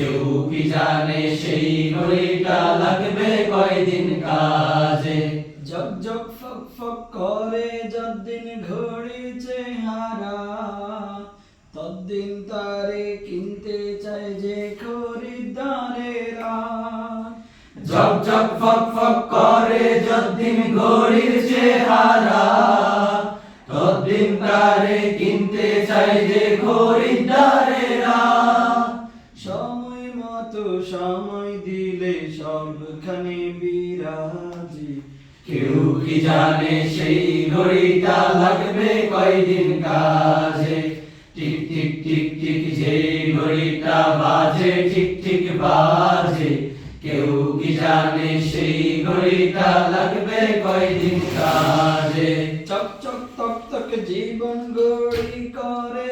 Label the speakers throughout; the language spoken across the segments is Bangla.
Speaker 1: কেউ কি জানে সেই ঘড়িটা লাগবে কয়দিন কাজে?
Speaker 2: জগ জগ ফক ফক করে যদ্দিন ঘড়ি চেহারা তদ্দিন তারে কিনতে চায় যে খরিদ্দারেরা
Speaker 1: ঝক ঝক ফক ফক করে যদ্দিন ঘড়ির চেহারা তদ্দিন তারে কিনতে চাই যে খরিদ্দারেরা
Speaker 2: সময় দিলে সবখানে বিরাজি।
Speaker 1: কেউ কি জানে সেই ঘড়িটা লাগবে কয়দিন কাজে? টিক টিক টিক টিক ঘড়িটা বাজে ঠিক ঠিক বাজে। কেউ কি জানে সেই ঘড়িটা লাগবে কয়দিন কাজে?
Speaker 2: চক চক তক তক জীবন গড়ি করে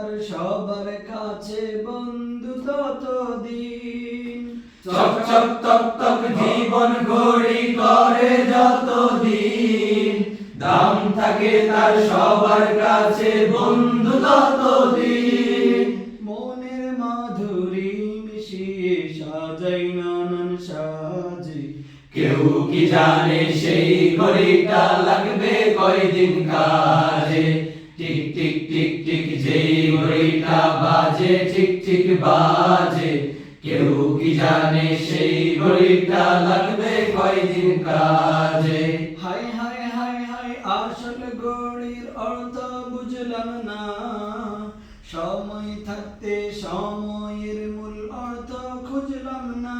Speaker 2: তার সবার কাছে বন্ধু ততদিন।
Speaker 1: চক চক তক তক জীবন ঘড়ি করে যতদিন। দাম থাকে তার সবার কাছে বন্ধু ততদিন।
Speaker 2: মনের মাধুরী মিশিয়ে সাজাই নানান সাজে।
Speaker 1: কেউ কি জানে সেই ঘড়িটা লাগবে কয়দিন কাজে? টিক টিক টিক টিক যেই ঘড়িটা বাজে ঠিক ঠিক বাজে। কেউ কি জানে সেই ঘড়িটা লাগবে কয়দিন কাজে?
Speaker 2: হাই হাই হাই হাই আসল গড়ির অর্থ বুঝলাম না। সময় থাকতে সময়ের মূল অর্থ খুঁজলাম না।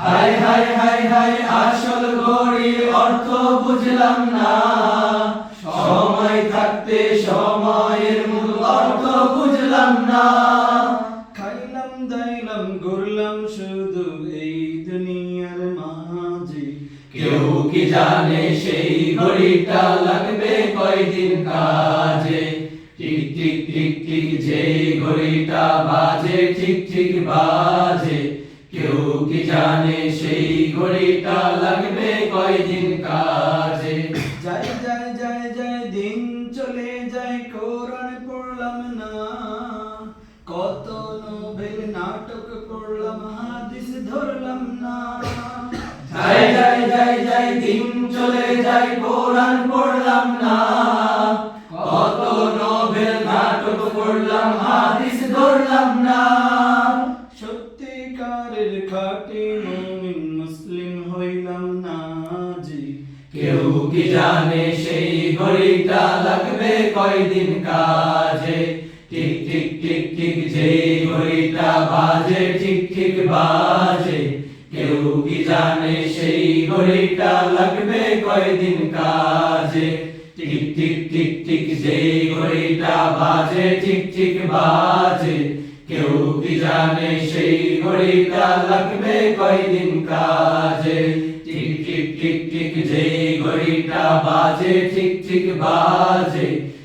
Speaker 1: হাই হাই হাই হাই আসল ঘড়ি অর্থ বুঝলাম না।
Speaker 2: দাইলাম ঘুরলাম শুধু এই দুনিয়ার মাঝে।
Speaker 1: কেউ কি জানে সেই ঘড়িটা লাগবে কয়দিন কাজে? টিক টিক টিক টিক যে ঘড়িটা বাজে ঠিক ঠিক বাজে। কেউ কি জানে সেই ঘড়িটা লাগবে কয়দিন কাজে?
Speaker 2: যাই যাই যাই যাই দিন পড়লাম হাদিস ধরলাম না।
Speaker 1: যাই যাই যাই যাই দিন চলে যায় কোরআন পড়লাম না। কত নোবেল নাটক পড়লাম হাদিস ধরলাম না।
Speaker 2: সত্যিকারের খাঁটি মুমিন মুসলিম হইলাম না জি।
Speaker 1: কেউ কি জানে সেই ঘড়িটা লাগবে কয়দিন কাজে? টিক টিক টিক টিক যে ঘড়িটা বাজে ঠিক ঠিক বাজে। কেউ কি জানে সেই ঘড়িটা লাগবে কয়দিন কাজে? টিক টিক টিক টিক যে ঘড়িটা বাজে ঠিক ঠিক বাজে। কেউ কি জানে সেই ঘড়িটা লাগবে কয়দিন কাজে? টিক টিক টিক টিক যে ঘড়িটা বাজে ঠিক ঠিক বাজে।